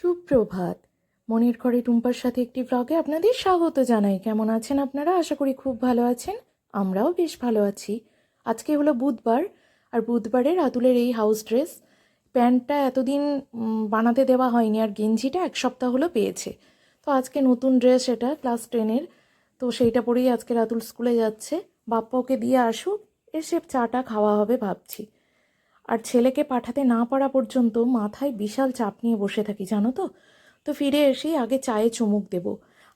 সুপ্রভাত। মনের ঘরে টুম্পার সাথে একটি ব্লগে আপনাদের স্বাগত জানাই। কেমন আছেন আপনারা? আশা করি খুব ভালো আছেন। আমরাও বেশ ভালো আছি। আজকে হলো বুধবার, আর বুধবারে রাতুলের এই হাউস ড্রেস প্যান্টটা এতদিন বানাতে দেওয়া হয়নি, আর গেঞ্জিটা এক সপ্তাহ হলো পেয়েছে। তো আজকে নতুন ড্রেস এটা ক্লাস টেনের তো সেইটা পরেই আজকে রাতুল স্কুলে যাচ্ছে। বাপ্পা ওকে দিয়ে আসুক, এসে চাটা খাওয়া হবে ভাবছি। আর ছেলেকে পাঠাতে না পারা পর্যন্ত মাথায় বিশাল চাপ নিয়ে বসে থাকি, জানো তো? তো ফিরে এসেই আগে চায়ে চুমুক দেব।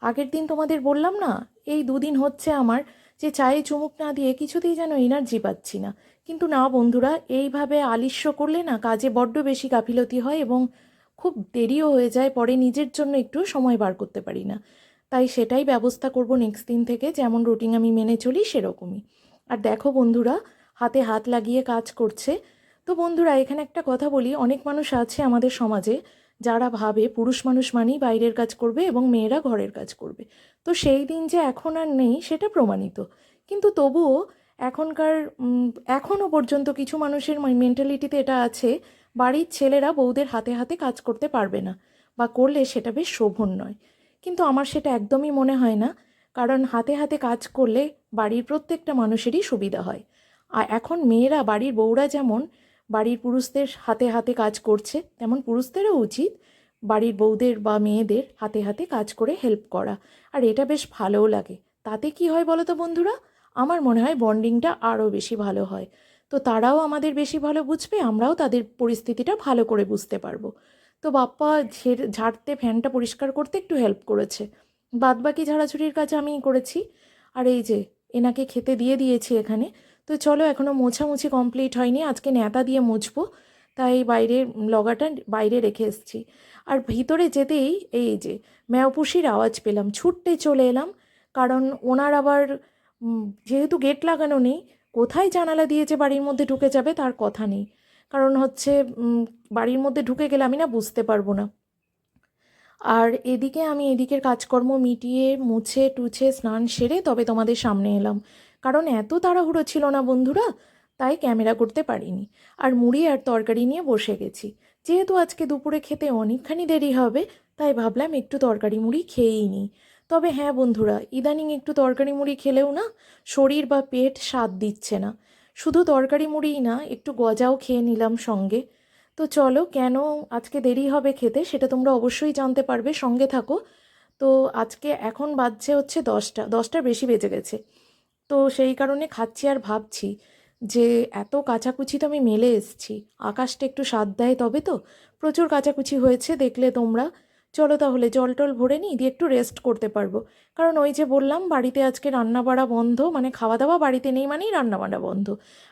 আগের দিন তোমাদের বললাম না, এই দুদিন হচ্ছে আমার যে চায়ে চুমুক না দিয়ে কিছুতেই যেন এনার্জি পাচ্ছি না। কিন্তু না বন্ধুরা, এইভাবে আলিস্য করলে না কাজে বড্ড বেশি গাফিলতি হয় এবং খুব দেরিও হয়ে যায়, পরে নিজের জন্য একটু সময় বার করতে পারি না। তাই সেটাই ব্যবস্থা করব নেক্সট দিন থেকে, যেমন রুটিন আমি মেনে চলি সেরকমই। আর দেখো বন্ধুরা, হাতে হাত লাগিয়ে কাজ করছে তো বন্ধুরা, এখানে একটা কথা বলি। অনেক মানুষ আছে আমাদের সমাজে যারা ভাবে পুরুষ মানুষ মানেই বাইরের কাজ করবে এবং মেয়েরা ঘরের কাজ করবে। তো সেই দিন যে এখন আর নেই, সেটা প্রমাণিত। কিন্তু তবুও এখনকার এখনও পর্যন্ত কিছু মানুষের মেন্টালিটিতে এটা আছে, বাড়ির ছেলেরা বউদের হাতে হাতে কাজ করতে পারবে না বা করলে সেটা বেশ শোভন নয়। কিন্তু আমার সেটা একদমই মনে হয় না, কারণ হাতে হাতে কাজ করলে বাড়ির প্রত্যেকটা মানুষেরই সুবিধা হয়। আর এখন মেয়েরা, বাড়ির বউরা যেমন বাড়ির পুরুষদের হাতে হাতে কাজ করছে। তেমন পুরুষদেরও উচিত বাড়ির বউদের বা মেয়েদের হাতে হাতে কাজ করে হেল্প করা। আর এটা বেশ ভালোও লাগে। তাতে কি হয় বলো তো বন্ধুরা? আমার মনে হয় বন্ডিংটা আরও বেশি ভালো হয়। তো তারাও আমাদের বেশি ভালো বুঝবে, আমরাও তাদের পরিস্থিতিটা ভালো করে বুঝতে পারব। তো বাপ্পা ঝেড়, ঝাড়তে ফ্যানটা পরিষ্কার করতে একটু হেল্প করেছে। বাদবাকি ঝাড়াঝুড়ির কাজ আমিই করেছি। আর এই যে, এনাকে খেতে দিয়ে দিয়েছি এখানে। তো চলো এখনও মোছামুছি কমপ্লিট হয়নি, আজকে ন্যাতা দিয়ে মুছবো। তাই বাইরে লগাটা বাইরে রেখে এসেছি। আর ভিতরে যেতেই এই যে ম্যাওপুষির আওয়াজ পেলাম, ছুটতে চলে এলাম। কারণ ওনার আবার যেহেতু গেট লাগানো নেই, কোথায় জানালা দিয়েছে বাড়ির মধ্যে ঢুকে যাবে তার কথা নেই। কারণ হচ্ছে বাড়ির মধ্যে ঢুকে গেলে আমি না বুঝতে পারব না। আর এদিকে আমি এদিকের কাজকর্ম মিটিয়ে মুছে টুছে স্নান সেরে তবে তোমাদের সামনে এলাম। কারণ এত তাড়াহুড়ো ছিল না বন্ধুরা, তাই ক্যামেরা করতে পারিনি। আর মুড়ি আর তরকারি নিয়ে বসে গেছি। যেহেতু আজকে দুপুরে খেতে অনেকখানি দেরি হবে, তাই ভাবলাম একটু তরকারি মুড়ি খেয়েই নিই। তবে হ্যাঁ বন্ধুরা, ইদানিং একটু তরকারি মুড়ি খেলেও না শরীর বা পেট স্বাদ দিচ্ছে না। শুধু তরকারি মুড়িই না, একটু গজাও খেয়ে নিলাম সঙ্গে। তো চলো, কেন আজকে দেরি হবে খেতে সেটা তোমরা অবশ্যই জানতে পারবে, সঙ্গে থাকো। তো আজকে এখন বাজছে হচ্ছে দশটা দশটার বেশি বেজে গেছে। তো সেই কারণে খাচ্ছি আর ভাবছি যে এত কাচাকুচি তো আমি মেলে এসছি। আকাশটা একটু স্বাদ দেয় তবে তো। প্রচুর কাচাকুচি হয়েছে, দেখলে তোমরা। চলো তাহলে জল টল ভরে নিই, দিয়ে একটু রেস্ট করতে পারব। কারণ ওই যে বললাম, বাড়িতে আজকে রান্না বাড়া বন্ধ মানে খাওয়া দাওয়া বাড়িতে নেই মানেই রান্না বাড়া বন্ধ।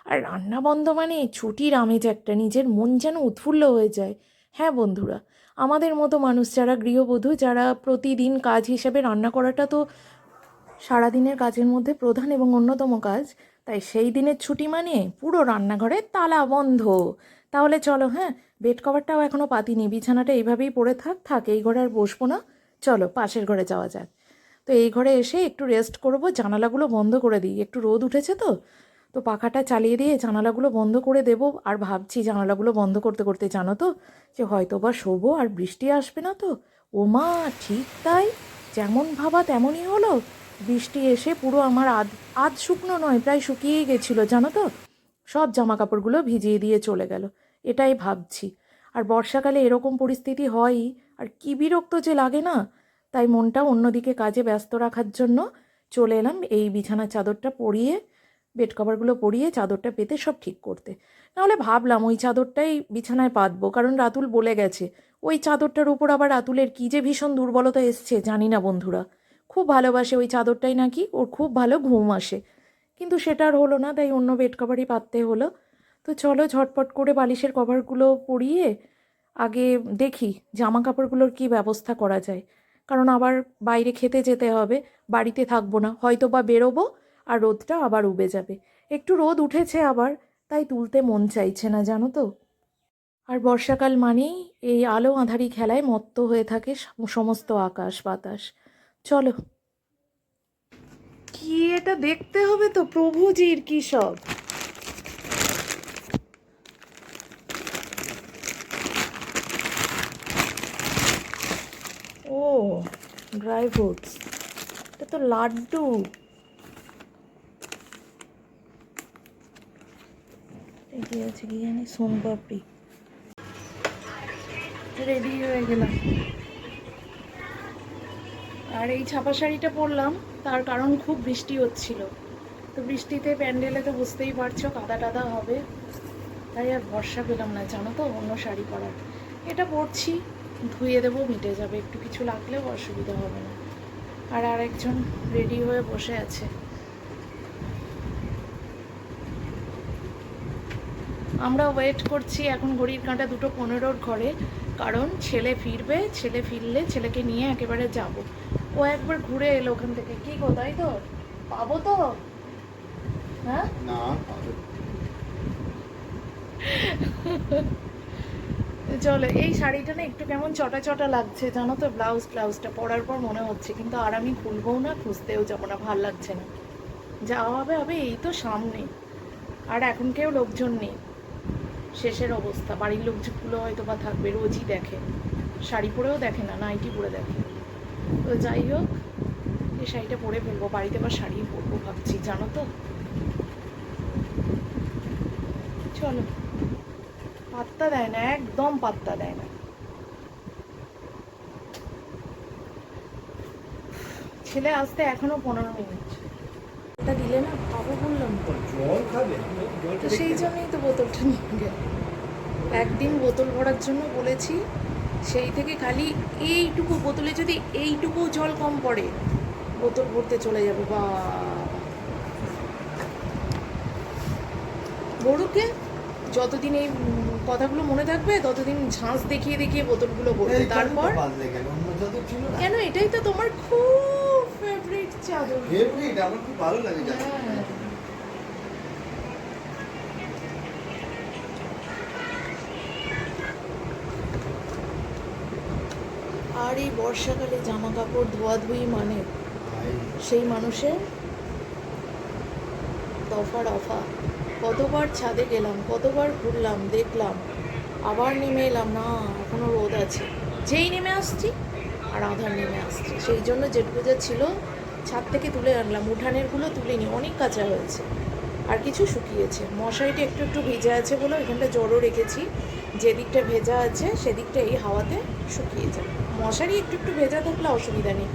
আর রান্না বন্ধ মানে ছুটির আমেজ একটা, নিজের মন যেন উৎফুল্ল হয়ে যায়। হ্যাঁ বন্ধুরা, আমাদের মতো মানুষ যারা গৃহবধূ, যারা প্রতিদিন কাজ হিসেবে রান্না করাটা তো সারাদিনের কাজের মধ্যে প্রধান এবং অন্যতম কাজ। তাই সেই দিনের ছুটি মানে পুরো রান্নাঘরে তালা বন্ধ। তাহলে চলো হ্যাঁ? বেড কভারটাও এখনও পাতিনি, বিছানাটা এইভাবেই পড়ে থাক থাক, এই ঘরে আর বসবো না। চলো, পাশের ঘরে যাওয়া যাক। তো এই ঘরে এসে একটু রেস্ট করব, জানালাগুলো বন্ধ করে দিই। একটু রোদ উঠেছে তো? তো পাখাটা চালিয়ে দিয়ে জানালাগুলো বন্ধ করে দেবো। আর ভাবছি জানালাগুলো বন্ধ করতে করতে জানো তো, যে হয়তো বা শোবো আর বৃষ্টি আসবে না তো? ও মা ঠিক তাই। যেমন ভাবা তেমনই হলো। বৃষ্টি এসে পুরো আমার আধ আধ শুকনো নয়, প্রায় শুকিয়েই গেছিল, জানো তো? সব জামা কাপড়গুলো ভিজিয়ে দিয়ে চলে গেল, এটাই ভাবছি। আর বর্ষাকালে এরকম পরিস্থিতি হয়ই, আর কি বিরক্ত যে লাগে না? তাই মনটা অন্যদিকে কাজে ব্যস্ত রাখার জন্য চলে এলাম এই বিছানার চাদরটা পরিয়ে, বেড কভারগুলো পরিয়ে, চাদরটা পেতে সব ঠিক করতে। নাহলে ভাবলাম ওই চাদরটাই বিছানায় পাতবো, কারণ রাতুল বলে গেছে, ওই চাদরটার উপর আবার রাতুলের কী যে ভীষণ দুর্বলতা এসছে জানি না বন্ধুরা। খুব ভালোবাসে ওই চাদরটাই নাকি, ওর খুব ভালো ঘুম আসে। কিন্তু সেটা আর হলো না, তাই অন্য বেড কভারই পাততে হলো। তো চলো ঝটপট করে বালিশের কভারগুলো পরিয়ে আগে দেখি জামা কাপড়গুলোর কী ব্যবস্থা করা যায়। কারণ আবার বাইরে খেতে যেতে হবে, বাড়িতে থাকব না হয়তো বা বেরোবো আর রোদটা আবার উবে যাবে। একটু রোদ উঠেছে আবার, তাই তুলতে মন চাইছে না, জানো তো? আর বর্ষাকাল মানেই এই আলো আঁধারি খেলায় মত্ত হয়ে থাকে সমস্ত আকাশ বাতাস চলো। কি এটা দেখতে হবে তো? প্রভুজির কি সব? ও ড্রাই ফ্রুটস এটা তো লাড্ডু। কি আছে কি জানি? সোনপাপড়ি। রেডি হয়ে গেলাম। আর এই ছাপা শাড়িটা পরলাম, তার কারণ খুব বৃষ্টি হচ্ছিল। তো বৃষ্টিতে প্যান্ডেলে তো বুঝতেই পারছ কাদা টাদা হবে। তাই আর ভরসা পেলাম না, জানো তো, অন্য শাড়ি পরার। এটা পরছি, ধুয়ে দেবো, মিটে যাবে। একটু কিছু লাগলেও অসুবিধা হবে না। আর আরেকজন রেডি হয়ে বসে আছে। আমরা ওয়েট করছি এখন ঘড়ির কাঁটা দুটো পনেরোর ঘরে, কারণ ছেলে ফিরবে, ছেলে ফিরলে ছেলেকে নিয়ে একেবারে যাব। ও একবার ঘুরে এলো ওখান থেকে। কি গো তাই তো? পাবো তো? হ্যাঁ? না চলো এই শাড়িটা না একটু কেমন চটা চটা লাগছে জানো তো? ব্লাউজ ব্লাউজটা পরার পর মনে হচ্ছে কিন্তু আর আমি খুলবও না খুঁজতেও যাব না ভালো লাগছে না। যাওয়া হবে হবে এই তো সামনে। আর এখন কেউ লোকজন নেই। শেষের অবস্থা বাড়ির লোকগুলো হয়তো বা থাকবে রোজই দেখে। শাড়ি পরেও দেখে না নাইটি পরে দেখে। তো যাই হোক এই শাড়িটা পরে ফেলব বাড়িতে আবার শাড়ি পরবো ভাবছি জানো তো। চলো। পাত্তা দেয় না একদম পাত্তা দেয় না। ছেলে আসতে এখনও পনেরো মিনিট। এটা দিলে না খাব বললাম। তো জল খাবে তো সেই জন্যই তো বোতলটা নিয়ে গেল। একদিন বোতল ভরার জন্য বলেছি সেই থেকে খালি এইটুকু বোতলে যদি এইটুকু জল কম পড়ে বোতল ভরতে চলে যাবে বা বড়ুকে যতদিন এই কথাগুলো মনে থাকবে ততদিন ঝাঁস দেখিয়ে দেখিয়ে বোতলগুলো ভরবে। তারপর? কেন? এটাই তো তোমার খুব ফেভারিট চাদর। ফেভারিট আমার খুব ভালো লাগে আর এই বর্ষাকালে জামা কাপড় ধোয়াধুয়ি মানে? সেই মানুষের দফা রফা কতবার ছাদে গেলাম কতবার ঘুরলাম দেখলাম আবার নেমে এলাম না এখনও রোদ আছে। যেই নেমে আসছি আর আধার নেমে আসছে। সেই জন্য যেটুকু যা ছিল ছাদ থেকে তুলে আনলাম উঠানেরগুলো তুলিনি অনেক কাঁচা হয়েছে। আর কিছু শুকিয়েছে। মশারিটা একটু একটু ভেজা আছে বলে ওইখানটা জড়ো রেখেছি। যেদিকটা ভেজা আছে সেদিকটা এই হাওয়াতে শুকিয়ে যায়। মশারি একটু একটু ভেজা থাকলে অসুবিধা নেই।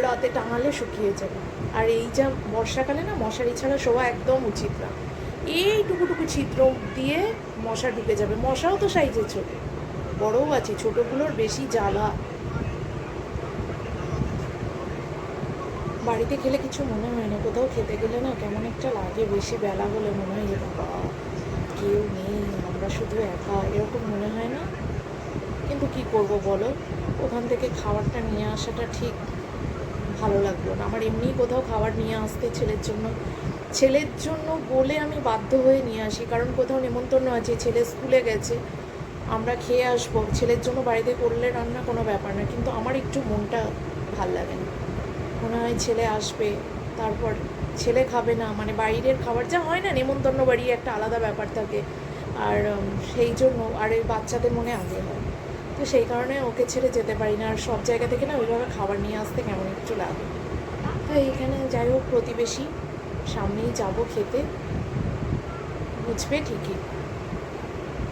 রাতে টাঙালে শুকিয়ে যাবে। আর এই যা বর্ষাকালে না, মশারি ছাড়া শোয়া একদম উচিত না। এইটুকুটুকু ছিদ্র দিয়ে মশা ঢুকে যাবে। মশাও তো সাইজে ছোট। বড়ও আছে, ছোটোগুলোর বেশি জ্বালা। বাড়িতে খেলে কিছু মনে হয় না। কোথাও খেতে গেলে না কেমন একটা লাগে, বেশি বেলা হলে মনে হয় যে বাবা, কেউ নেই, আমরা শুধু একা। এরকম মনে হয় না? কিন্তু কি করব বলো? ওখান থেকে খাবারটা নিয়ে আসাটা ঠিক ভালো লাগল না। আমার এমনি কোথাও খাবার নিয়ে আসতে ছেলের জন্য ছেলের জন্য বলে আমি বাধ্য হয়ে নিয়ে আসি। কারণ কোথাও নেমন্তন্ন আছে ছেলে স্কুলে গেছে, আমরা খেয়ে আসব। ছেলের জন্য বাড়িতে করলে রান্না কোনো ব্যাপার না, কিন্তু আমার একটু মনটা ভালো লাগে না। মনে হয় ছেলে আসবে, তারপর ছেলে খাবে না। মানে বাইরের খাবার যা হয় না নেমন্তন্ন বাড়ি একটা আলাদা ব্যাপার থাকে। আর সেই জন্য, আর এই বাচ্চাদের মনে আগে হয় তো সেই কারণে ওকে ছেড়ে যেতে পারি না। আর সব জায়গা থেকে না ওইভাবে খাবার নিয়ে আসতে কেমন একটু লাগে। তো এইখানে যাই হোক, প্রতিবেশী, সামনেই যাব খেতে। বুঝবে ঠিকই।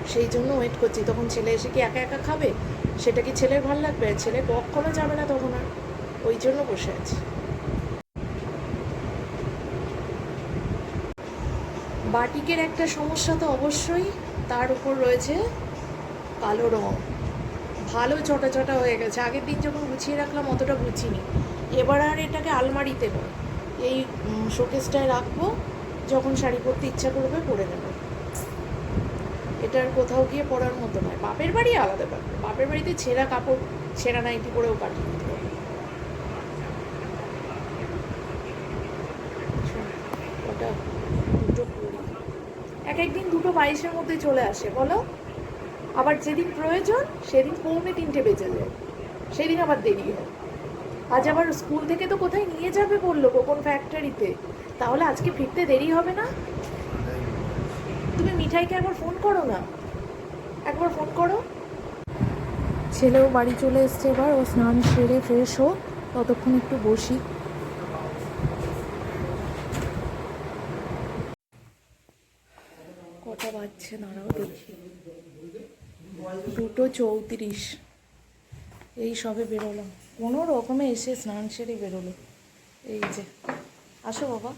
সেই জন্য ওয়েট করছি। তখন ছেলে এসে কি একা একা খাবে? সেটা কি ছেলের ভালো লাগবে? ছেলে কখনো যাবে না তখন আর। ওই জন্য বসে আছি। বাটিকের একটা সমস্যা তো অবশ্যই। তার উপর রয়েছে কালো রং। ভালো চটা চটা হয়ে গেছে। আগের দিন যখন গুছিয়ে রাখলাম, অতটা গুছিনি। এবার আর এটাকে আলমারিতে নয় এই শোকেসটায় রাখব, যখন শাড়ি পরতে ইচ্ছা করবে পরে নেব। এটার কোথাও গিয়ে পরার মতো নয়। বাপের বাড়ি আলাদা ব্যাপার। বাপের বাড়িতে ছেঁড়া কাপড়, ছেঁড়া নাইটি পরেও কাটিয়ে দিতে হবে ওটা এক একদিন দুটো বাইশের মধ্যে চলে আসে, বলো? আবার যেদিন প্রয়োজন সেদিন পৌনে তিনটে বেজে যায়। সেদিন আবার দেরি হয়। আজ আবার স্কুল থেকে তো কোথায় নিয়ে যাবে বলল কোন ফ্যাক্টরিতে তাহলে আজকে ফিরতে দেরি হবে না? তুমি মিঠাইকে একবার ফোন করো না। একবার ফোন করো। ছেলেও বাড়ি চলে এসছে এবার ও স্নান সেরে ফ্রেশ হোক ততক্ষণ একটু বসি। কটা বাজছে দাঁড়াও। দুটো চৌত্রিশ। এই সবে বেরোলাম। কোনো রকমে এসে স্নান সেরে বেরোলো। এই যে আসো বাবা।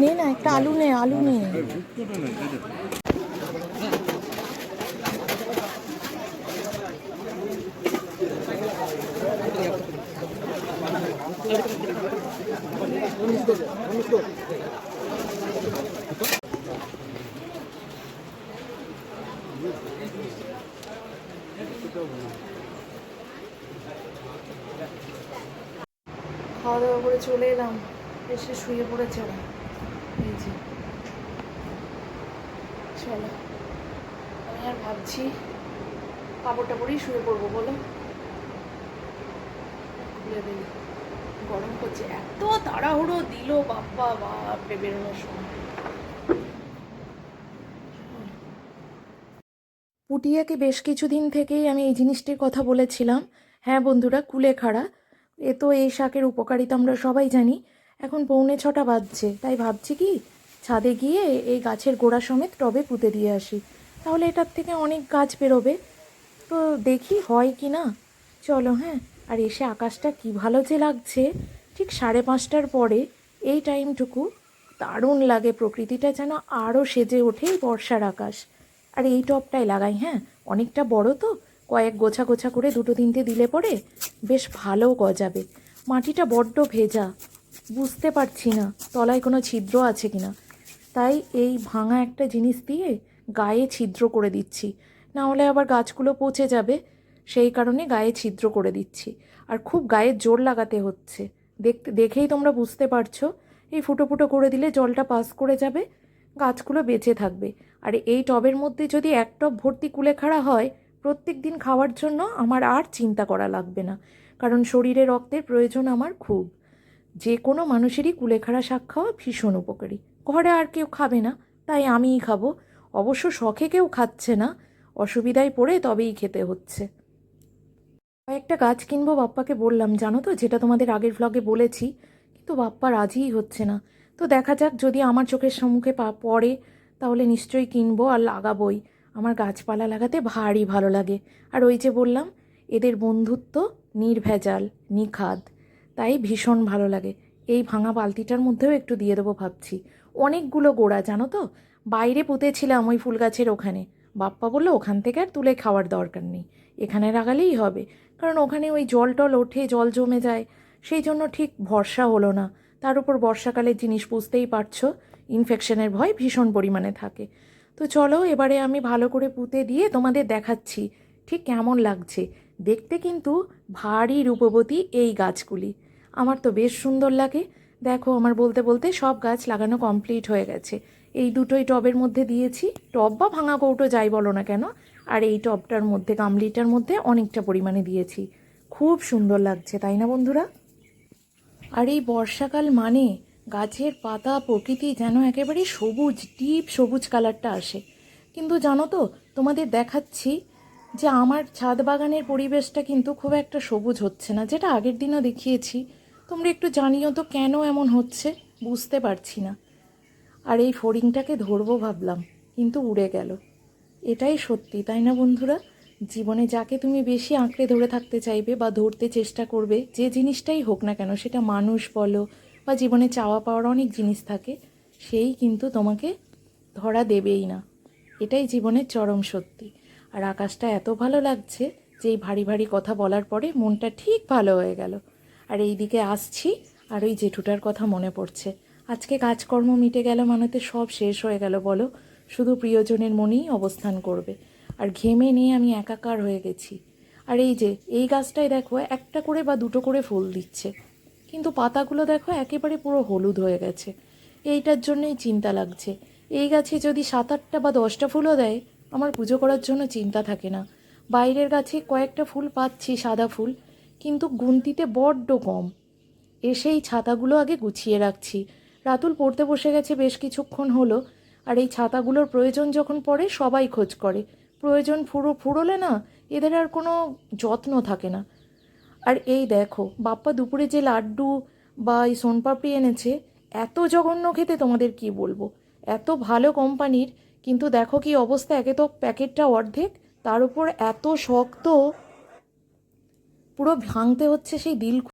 না না একটা আলু নে আলু নে খাওয়া দাওয়া চলে এলাম। এসে শুয়ে পড়েছে ওরা। এই যে। চলো। আমি আর ভাবছি কাপড় টাপড়ই শুয়ে পড়ব, বলো? গরম করছে এত তাড়াহুড়ো দিল, বাপ্পা বাপরে বেরোনোর সময়। পুটিয়াকে বেশ কিছুদিন থেকেই আমি এই জিনিসটির কথা বলেছিলাম। হ্যাঁ বন্ধুরা, কুলেখাড়া। এ তো এই শাকের উপকারিতা আমরা সবাই জানি। এখন পৌনে ছটা বাজছে, তাই ভাবছি কি, ছাদে গিয়ে এই গাছের গোড়া সমেত টবে পুঁতে দিয়ে আসি। তাহলে এটার থেকে অনেক গাছ বেরোবে। তো দেখি হয় কি না। চলো হ্যাঁ আর এসে আকাশটা কি ভালো যে লাগছে। ঠিক সাড়ে পাঁচটার পরে এই টাইমটুকু দারুণ লাগে, প্রকৃতিটা যেন আরও সেজে ওঠে বর্ষার আকাশ। আর এই টবটাই লাগাই হ্যাঁ অনেকটা বড় তো কয়েক গোছা গোছা করে দুটো তিনটে দিলে পরে বেশ ভালো গজাবে। মাটিটা বড্ড ভেজা। বুঝতে পারছি না, তলায় কোনো ছিদ্র আছে কিনা। তাই এই ভাঙা একটা জিনিস দিয়ে গায়ে ছিদ্র করে দিচ্ছি। না হলে আবার গাছগুলো পচে যাবে। সেই কারণে গায়ে ছিদ্র করে দিচ্ছি। আর খুব গায়ে জোর লাগাতে হচ্ছে। দেখতে দেখেই তোমরা বুঝতে পারছ। এই ফুটো ফুটো করে দিলে জলটা পাস করে যাবে, গাছগুলো বেঁচে থাকবে। আর এই টবের মধ্যে যদি এক টব ভর্তি কুলেখাড়া হয় প্রত্যেক দিন খাওয়ার জন্য আমার আর চিন্তা করা লাগবে না, কারণ শরীরে রক্তের প্রয়োজন আমার খুব। যে কোনো মানুষেরই কুলেখাড়া শাক খাওয়া ভীষণ উপকারী। ঘরে আর কেউ খাবে না, তাই আমিই খাব। অবশ্য শখে কেউ খাচ্ছে না, অসুবিধায় পড়ে তবেই খেতে হচ্ছে। কয়েকটা গাছ কিনবো বাপ্পাকে বললাম, জানো তো, যেটা তোমাদের আগের ভ্লগে বলেছি, কিন্তু বাপ্পা রাজিই হচ্ছে না। তো দেখা যাক, যদি আমার চোখের সম্মুখে পড়ে, তাহলে নিশ্চয়ই কিনবো আর লাগাবোই। আমার গাছপালা লাগাতে ভারী ভালো লাগে। আর ওই যে বললাম, এদের বন্ধুত্ব নির্ভেজাল, নিখাদ। তাই ভীষণ ভালো লাগে। এই ভাঙা বালতিটার মধ্যেও একটু দিয়ে দেবো ভাবছি। অনেকগুলো গোড়া, জানো তো? বাইরে পুঁতেছিলাম ওই ফুল গাছের ওখানে। বাপ্পা বলল, ওখান থেকে আর তুলে খাওয়ার দরকার নেই। এখানে লাগালেই হবে। কারণ ওখানে ওই জল টল ওঠে, জল জমে যায়। সেই জন্য ঠিক ভরসা হলো না। তার উপর বর্ষাকালের জিনিস বুঝতেই পারছ। ইনফেকশনের ভয় ভীষণ পরিমাণে থাকে। তো চলো এবারে আমি ভালো করে পুঁতে দিয়ে তোমাদের দেখাচ্ছি, ঠিক কেমন লাগছে। দেখতে কিন্তু ভারী রূপবতী এই গাছগুলি। আমার তো বেশ সুন্দর লাগে। দেখো আমার বলতে বলতে সব গাছ লাগানো কমপ্লিট হয়ে গেছে। এই দুটোই টবের মধ্যে দিয়েছি। টব বা ভাঙা কৌটো যাই বলো না কেন, আর এই টবটার মধ্যে, গামলিটার মধ্যে অনেকটা পরিমাণে দিয়েছি। খুব সুন্দর লাগছে, তাই না বন্ধুরা? আর এই বর্ষাকাল মানে গাছের পাতা প্রকৃতি যেন একেবারে সবুজ ডিপ সবুজ কালারটা আসে। কিন্তু জানো তো, তোমাদের দেখাচ্ছি যে আমার ছাদ বাগানের পরিবেশটা কিন্তু খুব একটা সবুজ হচ্ছে না, যেটা আগের দিনও দেখিয়েছি। তোমরা একটু জানিও তো কেন এমন হচ্ছে? বুঝতে পারছি না। আর এই ফড়িংটাকে ধরবো ভাবলাম, কিন্তু উড়ে গেল। এটাই সত্যি, তাই না বন্ধুরা? জীবনে যাকে তুমি বেশি আঁকড়ে ধরে থাকতে চাইবে বা ধরতে চেষ্টা করবে, যে জিনিসটাই হোক না কেন, সেটা মানুষ বলো বা জীবনে চাওয়া পাওয়ার অনেক জিনিস থাকে, সেই কিন্তু তোমাকে ধরা দেবেই না। এটাই জীবনের চরম সত্যি। আর আকাশটা এত ভালো লাগছে যে এই ভারী ভারী কথা বলার পরে মনটা ঠিক ভালো হয়ে গেল। আর এই দিকে আসছি, আর ওই জেঠুটার কথা মনে পড়ছে। আজকে কাজকর্ম মিটে গেল মানেতে সব শেষ হয়ে গেল, বলো। শুধু প্রিয়জনের মনেই অবস্থান করবে। আর ঘেমে নিয়ে আমি একাকার হয়ে গেছি। আর এই যে, এই গাছটায় দেখো, একটা করে বা দুটো করে ফুল দিচ্ছে। কিন্তু পাতাগুলো দেখো একেবারে পুরো হলুদ হয়ে গেছে। এইটার জন্যই চিন্তা লাগছে। এই গাছে যদি সাত আটটা বা দশটা ফুলও দেয়, আমার পুজো করার জন্য চিন্তা থাকে না। বাইরের গাছে কয়েকটা ফুল পাচ্ছি, সাদা ফুল, কিন্তু গুনতিতে বড্ড কম। এসেই ছাতাগুলো আগে গুছিয়ে রাখছি। রাতুল পড়তে বসে গেছে বেশ কিছুক্ষণ হলো, আর এই ছাতাগুলোর প্রয়োজন যখন পড়ে, সবাই খোঁজ করে। প্রয়োজন ফুরো, ফুরোলে না, এদের আর কোনো যত্ন থাকে না। আর এই দেখো, বাপ্পা দুপুরে যে লাড্ডু বা এই সোনপাপড়ি এনেছে, এত জঘন্য খেতে তোমাদের কি বলব? এত ভালো কোম্পানির, কিন্তু দেখো কি অবস্থা, একে তো প্যাকেটটা অর্ধেক, তার উপর এত শক্ত, পুরো ভাঙতে হচ্ছে সেই দিল